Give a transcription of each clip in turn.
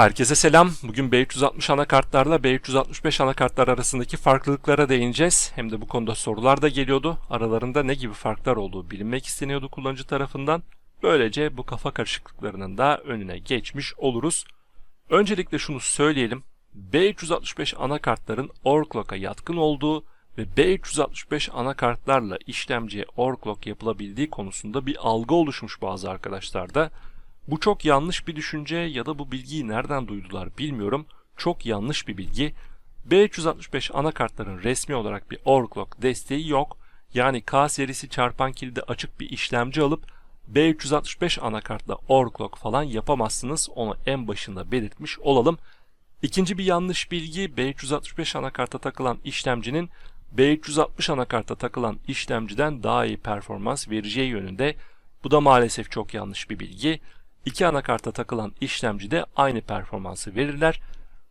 Herkese selam. Bugün B360 anakartlarla B365 anakartlar arasındaki farklılıklara değineceğiz. Hem de bu konuda sorular da geliyordu. Aralarında ne gibi farklar olduğu bilinmek isteniyordu kullanıcı tarafından. Böylece bu kafa karışıklıklarının da önüne geçmiş oluruz. Öncelikle şunu söyleyelim. B365 anakartların overclock'a yatkın olduğu ve B365 anakartlarla işlemciye overclock yapılabildiği konusunda bir algı oluşmuş bazı arkadaşlarda. Bu çok yanlış bir düşünce ya da bu bilgiyi nereden duydular bilmiyorum. Çok yanlış bir bilgi. B365 anakartların resmi olarak bir overclock desteği yok. Yani K serisi çarpan kilidi açık bir işlemci alıp B365 anakartla overclock falan yapamazsınız. Onu en başında belirtmiş olalım. İkinci bir yanlış bilgi B365 anakarta takılan işlemcinin B360 anakarta takılan işlemciden daha iyi performans vereceği yönünde. Bu da maalesef çok yanlış bir bilgi. İki anakarta takılan işlemcide aynı performansı verirler.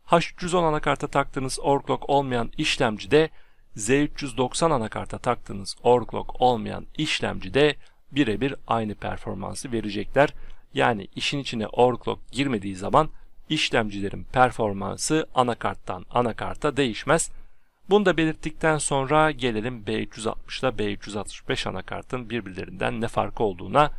H310 anakarta taktığınız overclock olmayan işlemcide Z390 anakarta taktığınız overclock olmayan işlemcide birebir aynı performansı verecekler. Yani işin içine overclock girmediği zaman işlemcilerin performansı anakarttan anakarta değişmez. Bunu da belirttikten sonra gelelim B360 ile B365 anakartın birbirlerinden ne farkı olduğuna.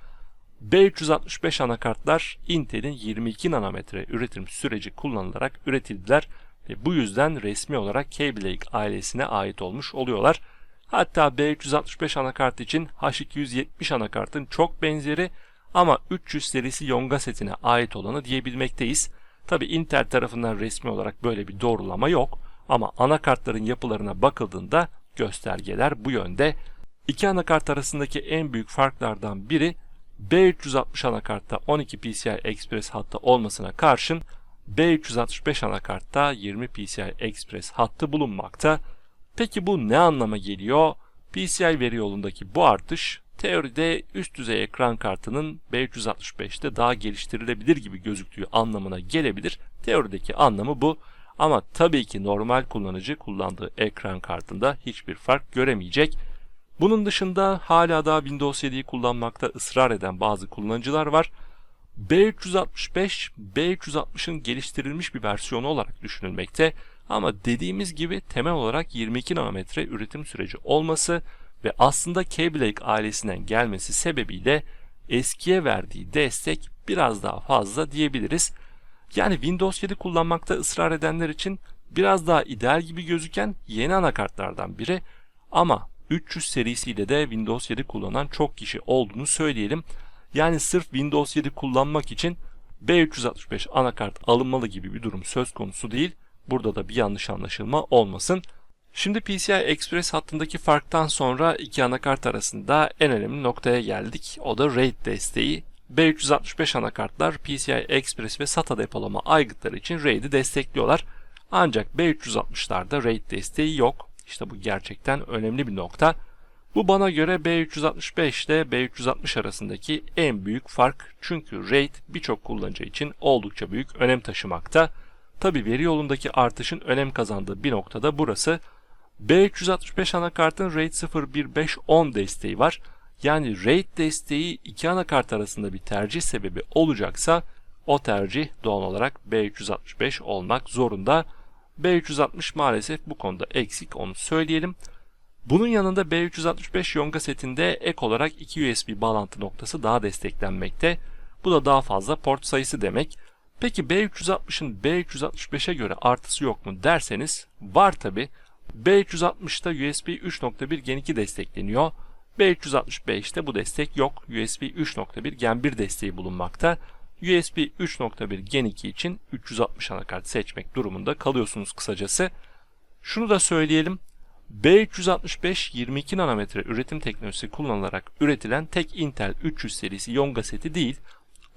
B365 anakartlar Intel'in 22 nanometre üretim süreci kullanılarak üretildiler ve bu yüzden resmi olarak Kaby Lake ailesine ait olmuş oluyorlar. Hatta B365 anakart için H270 anakartın çok benzeri ama 300 serisi Yonga setine ait olanı diyebilmekteyiz. Tabi Intel tarafından resmi olarak böyle bir doğrulama yok ama anakartların yapılarına bakıldığında göstergeler bu yönde. İki anakart arasındaki en büyük farklardan biri B360 anakartta 12 PCI Express hattı olmasına karşın B365 anakartta 20 PCI Express hattı bulunmakta. Peki bu ne anlama geliyor? PCI veri yolundaki bu artış teoride üst düzey ekran kartının B365'te daha geliştirilebilir gibi gözüktüğü anlamına gelebilir. Teorideki anlamı bu. Ama tabii ki normal kullanıcı kullandığı ekran kartında hiçbir fark göremeyecek. Bunun dışında hala da Windows 7'yi kullanmakta ısrar eden bazı kullanıcılar var. B365, B360'ın geliştirilmiş bir versiyonu olarak düşünülmekte ama dediğimiz gibi temel olarak 22 nanometre üretim süreci olması ve aslında Kaby Lake ailesinden gelmesi sebebiyle eskiye verdiği destek biraz daha fazla diyebiliriz. Yani Windows 7 kullanmakta ısrar edenler için biraz daha ideal gibi gözüken yeni anakartlardan biri ama 300 serisiyle de Windows 7 kullanan çok kişi olduğunu söyleyelim. Yani sırf Windows 7 kullanmak için B365 anakart alınmalı gibi bir durum söz konusu değil. Burada da bir yanlış anlaşılma olmasın. Şimdi PCI Express hattındaki farktan sonra iki anakart arasında en önemli noktaya geldik. O da RAID desteği. B365 anakartlar PCI Express ve SATA depolama aygıtları için RAID'i destekliyorlar. Ancak B360'larda RAID desteği yok. İşte bu gerçekten önemli bir nokta. Bu bana göre B365 ile B360 arasındaki en büyük fark çünkü RAID birçok kullanıcı için oldukça büyük önem taşımakta. Tabi veri yolundaki artışın önem kazandığı bir noktada burası. B365 anakartın RAID 01510 desteği var. Yani RAID desteği iki anakart arasında bir tercih sebebi olacaksa o tercih doğal olarak B365 olmak zorunda. B360 maalesef bu konuda eksik onu söyleyelim. Bunun yanında B365 Yonga setinde ek olarak iki USB bağlantı noktası daha desteklenmekte. Bu da daha fazla port sayısı demek. Peki B360'ın B365'e göre artısı yok mu derseniz var tabi. B360'da USB 3.1 Gen 2 destekleniyor. B365'te bu destek yok. USB 3.1 Gen 1 desteği bulunmakta. USB 3.1 Gen 2 için 360 anakart seçmek durumunda kalıyorsunuz kısacası. Şunu da söyleyelim. B365 22 nanometre üretim teknolojisi kullanılarak üretilen tek Intel 300 serisi Yonga seti değil,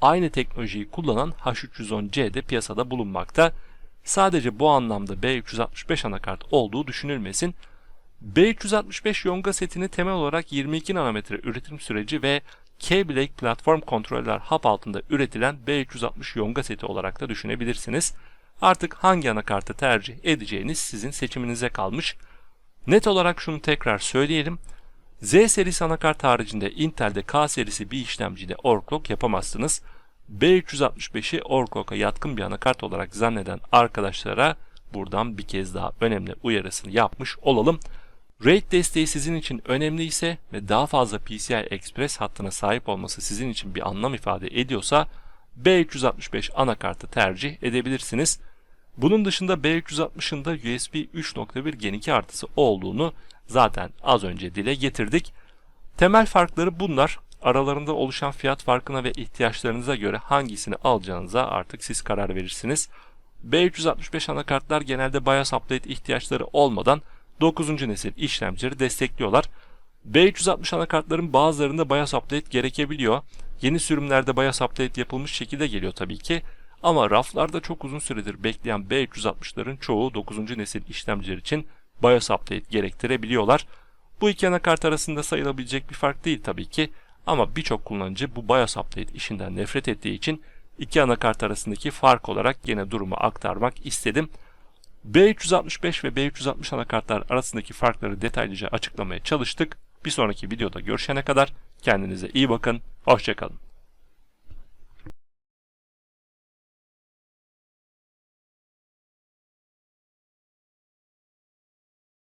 aynı teknolojiyi kullanan H310C de piyasada bulunmakta. Sadece bu anlamda B365 anakart olduğu düşünülmesin. B365 Yonga setini temel olarak 22 nanometre üretim süreci ve Kaby Lake platform kontroller hap altında üretilen B360 Yonga seti olarak da düşünebilirsiniz. Artık hangi anakartı tercih edeceğiniz sizin seçiminize kalmış. Net olarak şunu tekrar söyleyelim. Z serisi anakart haricinde Intel'de K serisi bir işlemciyle overclock yapamazsınız. B365'i Orclock'a yatkın bir anakart olarak zanneden arkadaşlara buradan bir kez daha önemli uyarısını yapmış olalım. RAID desteği sizin için önemli ise ve daha fazla PCI Express hattına sahip olması sizin için bir anlam ifade ediyorsa B365 anakartı tercih edebilirsiniz. Bunun dışında B360'ın da USB 3.1 Gen 2 artısı olduğunu zaten az önce dile getirdik. Temel farkları bunlar. Aralarında oluşan fiyat farkına ve ihtiyaçlarınıza göre hangisini alacağınıza artık siz karar verirsiniz. B365 anakartlar genelde BIOS update ihtiyaçları olmadan 9. nesil işlemcileri destekliyorlar. B360 anakartların bazılarında BIOS update gerekebiliyor. Yeni sürümlerde BIOS update yapılmış şekilde geliyor tabii ki. Ama raflarda çok uzun süredir bekleyen B360'ların çoğu 9. nesil işlemciler için BIOS update gerektirebiliyorlar. Bu iki anakart arasında sayılabilecek bir fark değil tabii ki. Ama birçok kullanıcı bu BIOS update işinden nefret ettiği için iki anakart arasındaki fark olarak yine durumu aktarmak istedim. B365 ve B360 anakartlar arasındaki farkları detaylıca açıklamaya çalıştık. Bir sonraki videoda görüşene kadar kendinize iyi bakın, hoşçakalın.